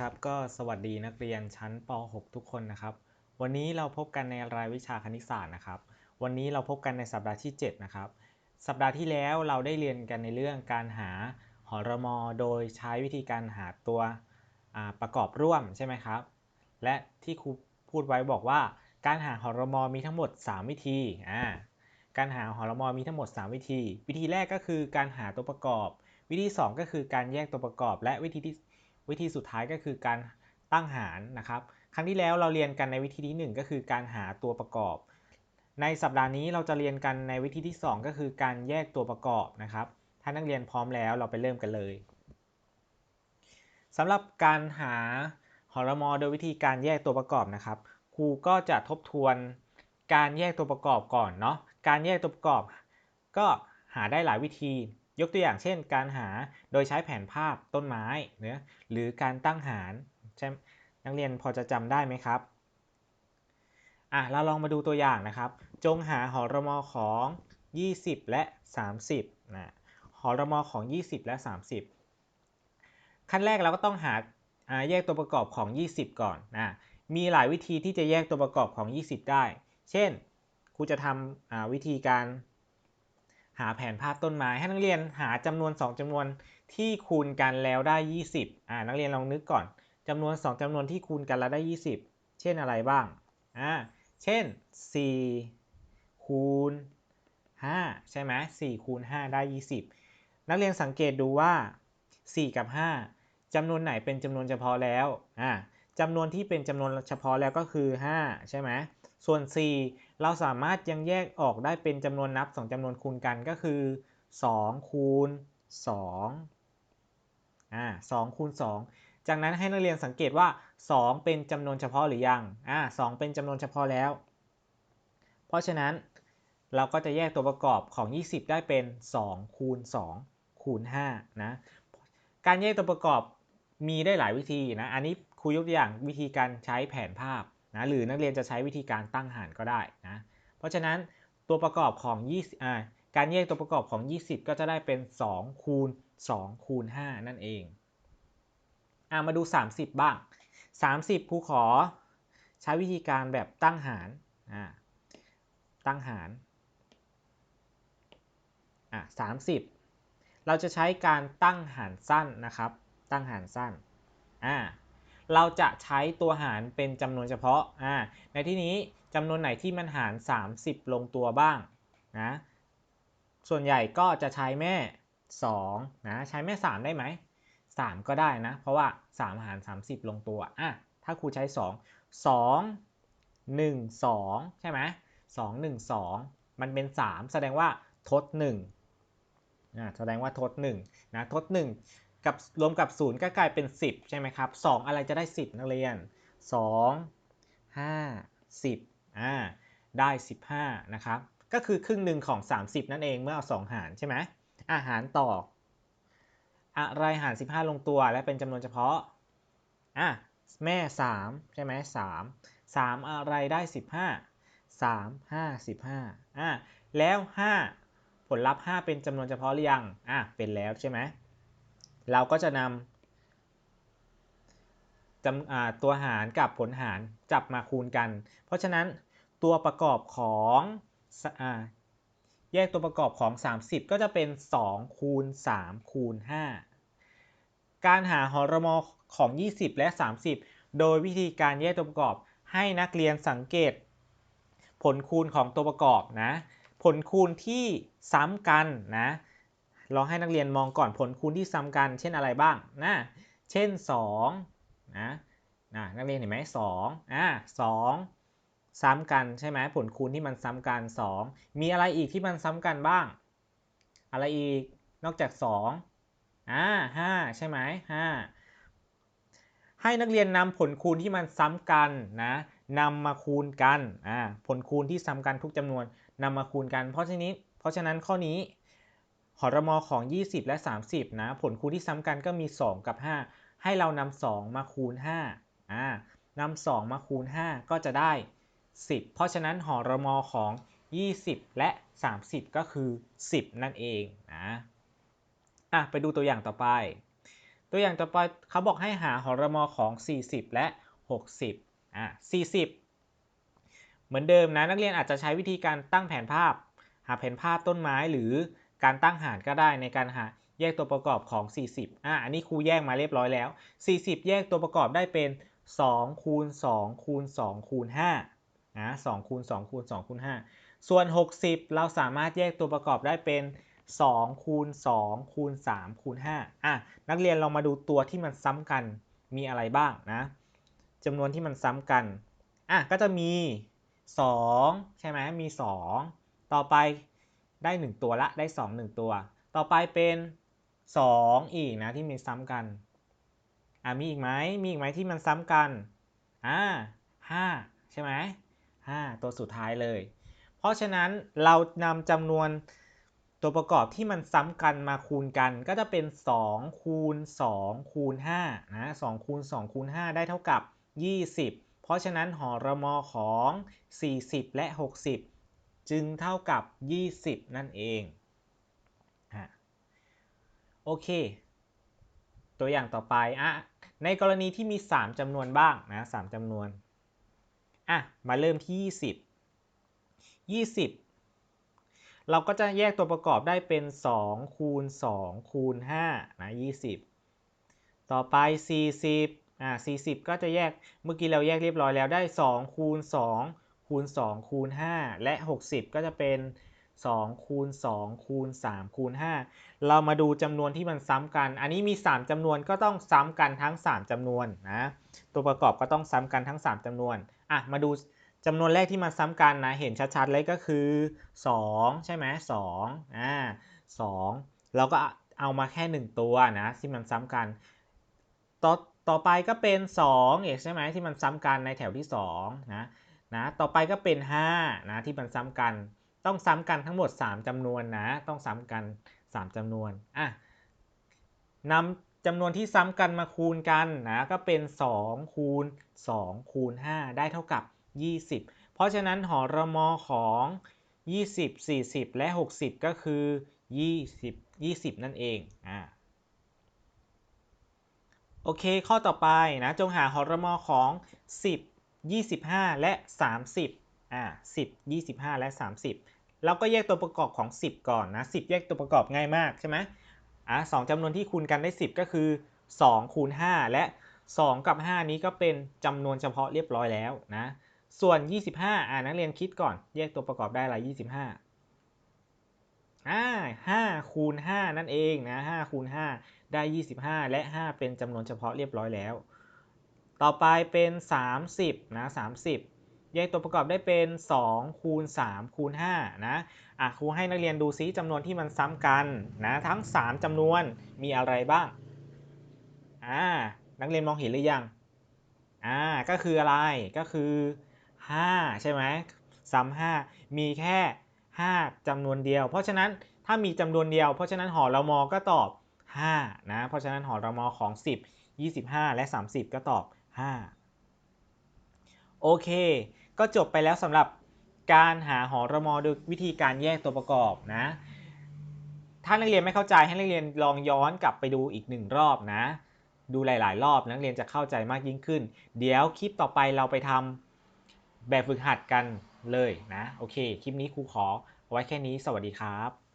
ครับก็สวัสดีนักเรียนชั้นป .6 ทุกคนนะครับ วันนี้เราพบกันในรายวิชาคณิตศาสตร์นะครับ วันนี้เราพบกันในสัปดาห์ที่ 7 นะครับ สัปดาห์ที่แล้วเราได้เรียนกันในเรื่องการหาหอรมอโดยใช้วิธีการหาตัวประกอบร่วมใช่ไหมครับ และที่ครูพูดไว้บอกว่า การหาหอรมอมีทั้งหมด 3 วิธีอ่าการหาหอรมอมีทั้งหมด 3 วิธี วิธีแรกก็คือการหาตัวประกอบ วิธี 2 ก็คือการแยกตัวประกอบ และวิธีที่ วิธีสุดท้ายก็คือการตั้งหารนะครับ ครั้งที่แล้วเราเรียนกันในวิธีที่ 1 ก็คือการหาตัวประกอบ ในสัปดาห์นี้เราจะเรียนกันในวิธีที่ 2 ก็คือการแยกตัวประกอบนะครับ ถ้านักเรียนพร้อมแล้วเราไปเริ่มกันเลยสำหรับการหาหอรมอโดยวิธีการแยกตัวประกอบนะครับ ครูก็จะทบทวนการแยกตัวประกอบก่อนเนาะ การแยกตัวประกอบ ก็หาได้หลายวิธี ยกตัวอย่างเช่น การหาโดยใช้แผนภาพต้นไม้เนะหรือการตั้งหารใช่นักเรียนพอจะจำได้ไหมครับอะเราลองมาดูตัวอย่างนะครับ จงหาหอรมอของ 20 และ 30นะหอรมอของ 20 และ 30 ขั้นแรกเราก็ต้องหาแยกตัวประกอบของ 20 ก่อนนะมีหลายวิธีที่จะแยกตัวประกอบของ 20 ได้ เช่นครูจะทำวิธีการ หาแผนภาพต้นไม้ให้นักเรียนหาจำนวน 2จำนวนที่คูณกันแล้วได้ 20อ่านักเรียนลองนึกก่อนจำนวน 2จำนวนที่คูณกันแล้วได้ 20 เช่นอะไรบ้างอ่าเช่น 4 คูณ 5 ใช่ไหม4คูณ 5 ได้ 20 นักเรียนสังเกตดูว่า 4 กับ 5จำนวนไหนเป็นจำนวนเฉพาะแล้วอ่า จำนวนที่เป็นจำนวนเฉพาะแล้วก็คือ 5 ใช่ไหมส่วน 4 เราสามารถยังแยกออกได้เป็นจำนวนนับ 2จำนวนคูณกันก็คือ 2 คูณ2อ่า2คูณ 2 จากนั้นให้นักเรียนสังเกตว่า 2 เป็นจำนวนเฉพาะหรือยังอ่า2เป็นจำนวนเฉพาะแล้ว เพราะฉะนั้นเราก็จะแยกตัวประกอบของ 20 ได้เป็น 2 คูณ 2 คูณ 5 นะ การแยกตัวประกอบมีได้หลายวิธีนะ อันนี้ ครูยกตัวอย่างวิธีการใช้แผนภาพนะหรือนักเรียนจะใช้วิธีการตั้งหารก็ได้นะเพราะฉะนั้นตัวประกอบของ20อ่าการแยกตัวประกอบของ 20 ก็จะได้เป็น 2 คูณ 2 คูณ 5 นั่นเองอ่ามาดู 30 บ้าง 30ครูขอใช้วิธีการแบบตั้งหารอ่าตั้งหารอะ30 เราจะใช้การตั้งหารสั้นนะครับ ตั้งหารสั้นอ่า เราจะใช้ตัวหารเป็นจำนวนเฉพาะอ่าในที่นี้จำนวนไหนที่มันหาร 30 ลงตัวบ้างนะส่วนใหญ่ก็จะใช้แม่2นะใช้แม่ 3 ได้ไหม 3 ก็ได้นะ เพราะว่า 3 หาร 30 ลงตัวอะถ้าครูใช้ 2 2 1 2 ใช่ไหม2 1 2 มันเป็น 3 แสดงว่าทด1นะแสดงว่าทด1นะทด1 กับรวมกับ 0 ก็กลายเป็น 10 ใช่ไหมครับ 2 อะไรจะได้ 10 นักเรียน 2 5 10อ่าได้ 15 นะครับ ก็คือครึ่งหนึ่งของ 30 นั่นเองเมื่อเอา 2 หารใช่ไหมอาหารต่อ อะไรหาร 15 ลงตัวและเป็นจำนวนเฉพาะอะแม่ 3 ใช่ไหม3 3อะไรได้ 15 3 5 15อะแล้ว 5 ผลลัพธ์ 5 เป็นจำนวนเฉพาะหรือยังอะเป็นแล้วใช่ไหม เราก็จะนำจำตัวหารกับผลหารจับมาคูณกัน เพราะฉะนั้นตัวประกอบของแยกตัวประกอบของ 30 ก็จะเป็น 2 คูณ 3 คูณ 5 การหาหอรมอของ 20 และ 30 โดยวิธีการแยกตัวประกอบให้นักเรียนสังเกต ผลคูณของตัวประกอบนะ ผลคูณที่ซ้ำกันนะ ลองให้นักเรียนมองก่อนผลคูณที่ซ้ำกัน เช่นอะไรบ้างนะเช่น2นะนะนักเรียนเห็นไหมสองอ่าสองซ้ำกันใช่ไหมผลคูณที่มันซ้ำกัน 2 มีอะไรอีกที่มันซ้ำกันบ้าง อะไรอีกนอกจาก2อ่าห้าใช่ไหมห้าให้นักเรียนนำผลคูณที่มันซ้ำกันนะนำมาคูณกันอ่าผลคูณที่ซ้ำกันทุกจำนวนนำมาคูณกัน เพราะฉะนี้เพราะฉะนั้นข้อนี้ หอรมอของ 20 และ 30 นะ ผลคูณที่ซ้ำกันก็มี 2 กับ 5 ให้เรานำ2มาคูณ5อ่านำ2มาคูณ 5 ก็จะได้ 10 เพราะฉะนั้นหอรมอของ 20 และ 30 ก็คือ 10 นั่นเองนะอะไปดูตัวอย่างต่อไป ตัวอย่างต่อไปเขาบอกให้หาหรมของ 40 และ 60อะ40 เหมือนเดิมนะนักเรียนอาจจะใช้วิธีการตั้งแผนภาพ หาแผนภาพต้นไม้หรือ การตั้งหารก็ได้ในการหาแยกตัวประกอบของ 40อะอันนี้ครูแยกมาเรียบร้อยแล้ว 40 แยกตัวประกอบได้เป็น2คูณ2คูณ2คูณ5นะ2คูณ2คูณ2คูณ5ส่วน 60 เราสามารถแยกตัวประกอบได้เป็น2คูณ2คูณ3คูณ5อะนักเรียนเรามาดูตัวที่มันซ้ำกันมีอะไรบ้างนะจำนวนที่มันซ้ำกันอะก็จะมี 2 ใช่ไหมมี 2 ต่อไป ได้ 1 ตัวละได้ 2 1 ตัว ต่อไปเป็น 2 อีกนะที่มีซ้ำกันอะมีอีกไหมมีอีกไหมที่มันซ้ำกันอ่าห้าใช่ไหมห้าตัวสุดท้ายเลย เพราะฉะนั้นเรานำจำนวนตัวประกอบที่มันซ้ำกันมาคูณกันก็จะเป็น 2 คูณ 2 คูณ5นะ2คูณ 2 คูณ 5 ได้เท่ากับ 20 เพราะฉะนั้นหอรมอของ 40 และ 60 จึงเท่ากับ 20 นั่นเองโอเค ตัวอย่างต่อไปอะในกรณีที่มี 3จำนวนบ้างนะ3จำนวนอะมาเริ่มที่ 20 20 เราก็จะแยกตัวประกอบได้เป็น 2 คูณ 2 คูณ5นะ20 ต่อไป 40อ่า40 ก็จะแยกเมื่อกี้เราแยกเรียบร้อยแล้วได้ 2 คูณ 2 คูณ 2 คูณ 5 และ 60 ก็จะเป็น 2 คูณ 2 คูณ 3 คูณ 5 เรามาดูจำนวนที่มันซ้ำกัน อันนี้มี 3จำนวนก็ต้องซ้ำกันทั้ง 3จำนวนนะ ตัวประกอบก็ต้องซ้ำกันทั้ง 3จำนวน อะ มาดูจำนวนแรกที่มันซ้ำกันนะ เห็นชัดๆเลยก็คือ 2 ใช่ไหม2อ่า2เราก็เอามาแค่ 1 ตัวนะที่มันซ้ำกัน ต่อต่อไปก็เป็น2เอกใช่ไหมที่มันซ้ำกันในแถวที่2นะ นะต่อไปก็เป็น5นะที่มันซ้ำกัน ต้องซ้ำกันทั้งหมด 3จำนวนนะ ต้องซ้ำกัน 3จำนวนอะนำจำนวนที่ซ้ำกันมาคูณกันนะก็เป็น 2 คูณ 2 คูณ 5 ได้เท่ากับ 20 เพราะฉะนั้นหอระมอของ 20 40 และ 60 ก็คือ 20 20 นั่นเองอ่าโอเค ข้อต่อไปนะ จงหาหอระมอของ 10 25 และ 30อ่าสิบยี่สิบห้าและสามสิบเราก็แยกตัวประกอบของ 10 ก่อนนะ10 แยกตัวประกอบง่ายมากใช่ไหมอะสองจำนวนที่คูณกันได้ 10 ก็คือ 2 คูณ 5 และ 2 กับ 5 นี้ก็เป็นจำนวนเฉพาะเรียบร้อยแล้วนะส่วน 25อ่านักเรียนคิดก่อน แยกตัวประกอบได้อะไร25อ่า5คูณ5นั่นเองนะ5คูณ5ได้25และ5เป็นจำนวนเฉพาะเรียบร้อยแล้ว ต่อไปเป็น 30นะ30 แยกตัวประกอบได้เป็น 2 คูณ 3 คูณ5นะอะครูให้นักเรียนดูซิจำนวนที่มันซ้ำกันนะทั้ง 3จำนวนมีอะไรบ้างอ่านักเรียนมองเห็นหรือยังอ่าก็คืออะไรก็คือ 5 ใช่ไหมซ้ำ5มีแค่ 5จำนวนเดียว เพราะฉะนั้นถ้ามีจำนวนเดียว เพราะฉะนั้นหอเรามอก็ตอบ5นะเพราะฉะนั้นหอเรามอของ 10 25 และ 30 ก็ตอบ 5โอเค ก็จบไปแล้วสำหรับการหาหอรมอโดยวิธีการแยกตัวประกอบนะ ถ้านักเรียนไม่เข้าใจให้นักเรียนลองย้อนกลับไปดูอีกหนึ่งรอบนะ ดูหลาย ๆ รอบนักเรียนจะเข้าใจมากยิ่งขึ้น เดี๋ยวคลิปต่อไปเราไปทำแบบฝึกหัดกันเลยนะ โอเค คลิปนี้ครูขอไว้แค่นี้ สวัสดีครับ